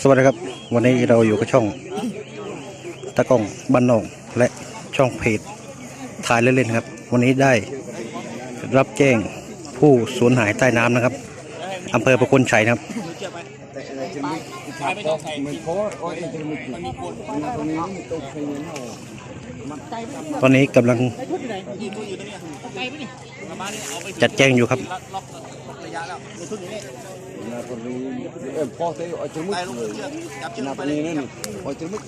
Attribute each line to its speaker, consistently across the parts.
Speaker 1: สวัสดีครับ วันนี้เราอยู่กับช่องตะกล้องบ้านนองและช่องเพจถ่ายเล่นๆครับ วันนี้ได้รับแจ้งผู้สูญหายใต้น้ำนะครับอำเภอประคุณชัยนะครับ ตอนนี้กำลังจัดแจงอยู่ครับ
Speaker 2: ตอนนี้นี่จมุอ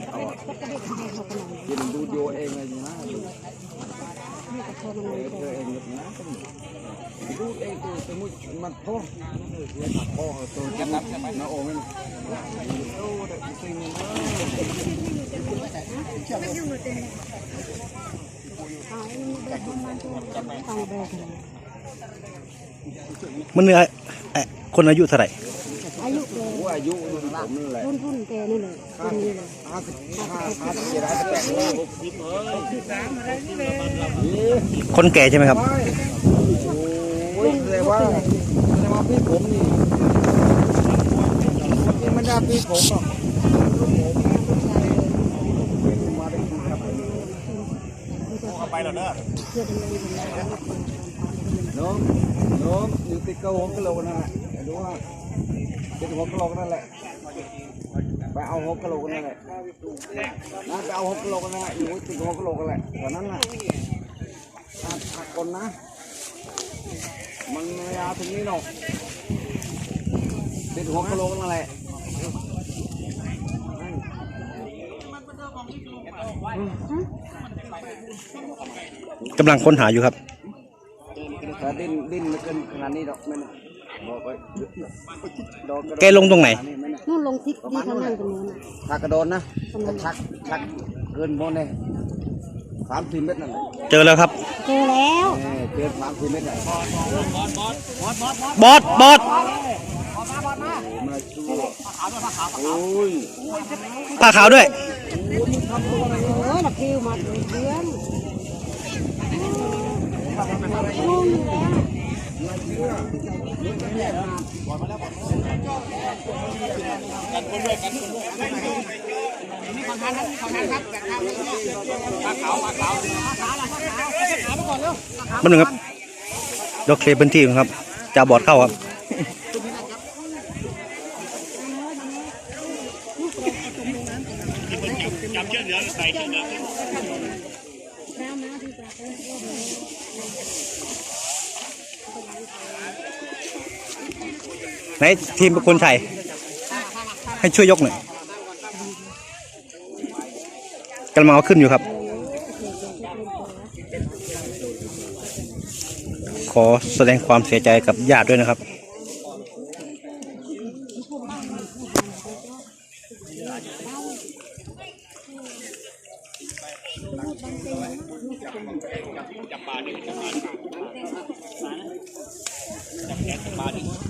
Speaker 2: กเขาเรียนดูโยเองอะยนั้ นี่ก็นเลนะดูเองดูมันพอตัวจะนับจะไปนะโอ้มันดูแต่สิ่งนี้
Speaker 1: มันเหนื้อคนอายุเท่าไหร่
Speaker 3: ยุแก
Speaker 2: โอ้อายุรุ่นผมนั่นแหละ
Speaker 3: รุ่นรุ่นแกนี่เลยรุ่นนี้เลย
Speaker 2: ห้าสิบห้าห้าสิบเจ็ดห้าสิบแปดเลย
Speaker 1: คนแก่ใช่ไหมครับ
Speaker 2: โอ้ยแสดงว่าแสดงว่าพี่ผมนี่นี่ไม่ได้พี่ผมหรอกมาได้คุยกับน้องน้องอยู่ติดเก้าหัวกะโหลกนั่นแหละดูว่า ติดหัวกะโหลกนั่นแหละ ไปเอาหัวกะโหลกนั่นแหละนะไปเอาหัวกะโหลกนั่นแหละอยู่ติดหัวกะโหลกนั่นแหละตอนนั้นน่ะหักหักคนนะ มันไม่เอาถึงนี้หรอกติดหัวกะโหลกนั่นแหละ
Speaker 1: กำลังค้นหาอยู่ครับ
Speaker 2: แต่ดิ้นดิ้นไม่เกินขนาดนี้หรอกไม่ นะบอกไปดอกระโดด
Speaker 1: แกลงตรงไหน
Speaker 2: ขนาดไม่นะ
Speaker 3: นู่นลงทิศที่เขานั่งตรงนู้นน่ะ
Speaker 2: ถ้ากระโดดนะจะชักชักเกินโมเนี่ยสามสี่เมตรนั่นแหละ
Speaker 1: เจอแล้วครับ
Speaker 3: เจอแล้ว
Speaker 2: เออเกินสามสี่เมตรน่ะ
Speaker 1: บอสบอส
Speaker 2: มาสู้โอ้ย
Speaker 1: ผ้าขาวด้วย
Speaker 3: โอ้ยนักคิวมาเลยเพื่อนงงแล้ว
Speaker 1: มันหนึ่งครับเดี๋ยวเคลียร์พื้นที่ครับจะบอดเข้าครับ ไหนทีมคุณชัยให้ช่วยยกหน่อยกำลังเอาขึ้นอยู่ครับ ขอแสดงความเสียใจกับญาติด้วยนะครับก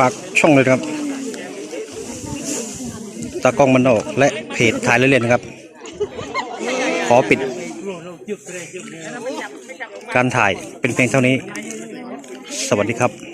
Speaker 1: ฝากช่องเลยครับ ตากล้องมันออกและเพจถ่ายเล่นๆนะครับ ขอปิด การถ่ายเป็นเพียงเท่านี้ สวัสดีครับ